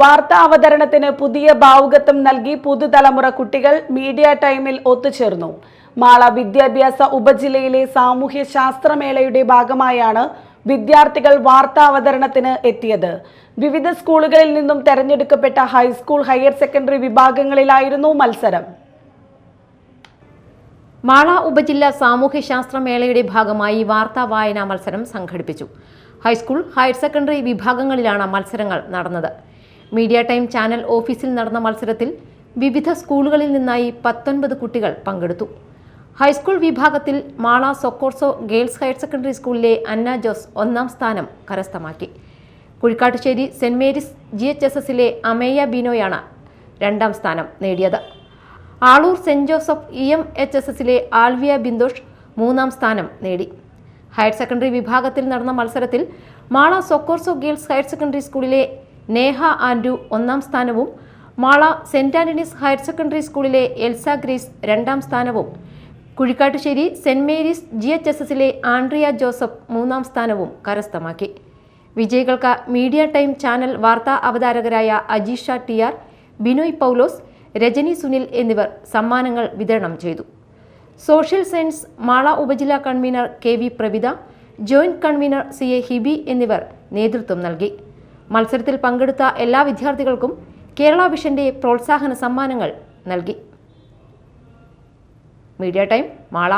വാർത്താ അവതരണത്തിന് പുതിയ ഭാവുകത്വം നൽകി പുതുതലമുറ കുട്ടികൾ മീഡിയ ടൈമിൽ ഒത്തുചേർന്നു. മാള വിദ്യാഭ്യാസ ഉപജില്ലയിലെ സാമൂഹ്യ ശാസ്ത്രമേളയുടെ ഭാഗമായാണ് വിദ്യാർത്ഥികൾ വാർത്താ അവതരണത്തിന് എത്തിയത്. വിവിധ സ്കൂളുകളിൽ നിന്നും തെരഞ്ഞെടുക്കപ്പെട്ട ഹൈസ്കൂൾ ഹയർ സെക്കൻഡറി വിഭാഗങ്ങളിലായിരുന്നു മത്സരം. മാള ഉപജില്ല സാമൂഹ്യശാസ്ത്ര മേളയുടെ ഭാഗമായി വാർത്താ വായനാ മത്സരം സംഘടിപ്പിച്ചു. ഹൈസ്കൂൾ ഹയർ സെക്കൻഡറി വിഭാഗങ്ങളിലാണ് മത്സരങ്ങൾ നടന്നത്. മീഡിയ ടൈം ചാനൽ ഓഫീസിൽ നടന്ന മത്സരത്തിൽ വിവിധ സ്കൂളുകളിൽ നിന്നായി പത്തൊൻപത് കുട്ടികൾ പങ്കെടുത്തു. ഹൈസ്കൂൾ വിഭാഗത്തിൽ Mala Socorso girls higher secondary സ്കൂളിലെ അന്ന ജോസ് ഒന്നാം സ്ഥാനം കരസ്ഥമാക്കി. Kuzhikkattussery Saint Mary's G H S എസിലെ അമേയ ബിനോയാണ് രണ്ടാം സ്ഥാനം നേടിയത്. Aloor Saint Joseph E M H S എസിലെ ആൽവിയ ബിന്ദോഷ് മൂന്നാം സ്ഥാനം നേടി. ഹയർ സെക്കൻഡറി വിഭാഗത്തിൽ നടന്ന മത്സരത്തിൽ Mala Socorso girls higher secondary സ്കൂളിലെ നേഹ ആൻഡ്രു ഒന്നാം സ്ഥാനവും Mala Saint Antony's higher secondary സ്കൂളിലെ എൽസ ഗ്രീസ് രണ്ടാം സ്ഥാനവും Kuzhikkattussery Saint Mary's G H S എസിലെ ആൻഡ്രിയ ജോസഫ് മൂന്നാം സ്ഥാനവും കരസ്ഥമാക്കി. വിജയികൾക്ക് മീഡിയ ടൈം ചാനൽ വാർത്താ അവതാരകരായ അജീഷ ടി ആർ ബിനോയ് പൗലോസ് രജനി സുനിൽ എന്നിവർ സമ്മാനങ്ങൾ വിതരണം ചെയ്തു. സോഷ്യൽ സയൻസ് മാള ഉപജില്ലാ convener K V Pravitha joint convener C A Hibi എന്നിവർ നേതൃത്വം നൽകി. മത്സരത്തിൽ പങ്കെടുത്ത എല്ലാ വിദ്യാർത്ഥികൾക്കും കേരള വിഷന്റെ പ്രോത്സാഹന സമ്മാനങ്ങൾ നൽകി. Media time Mala.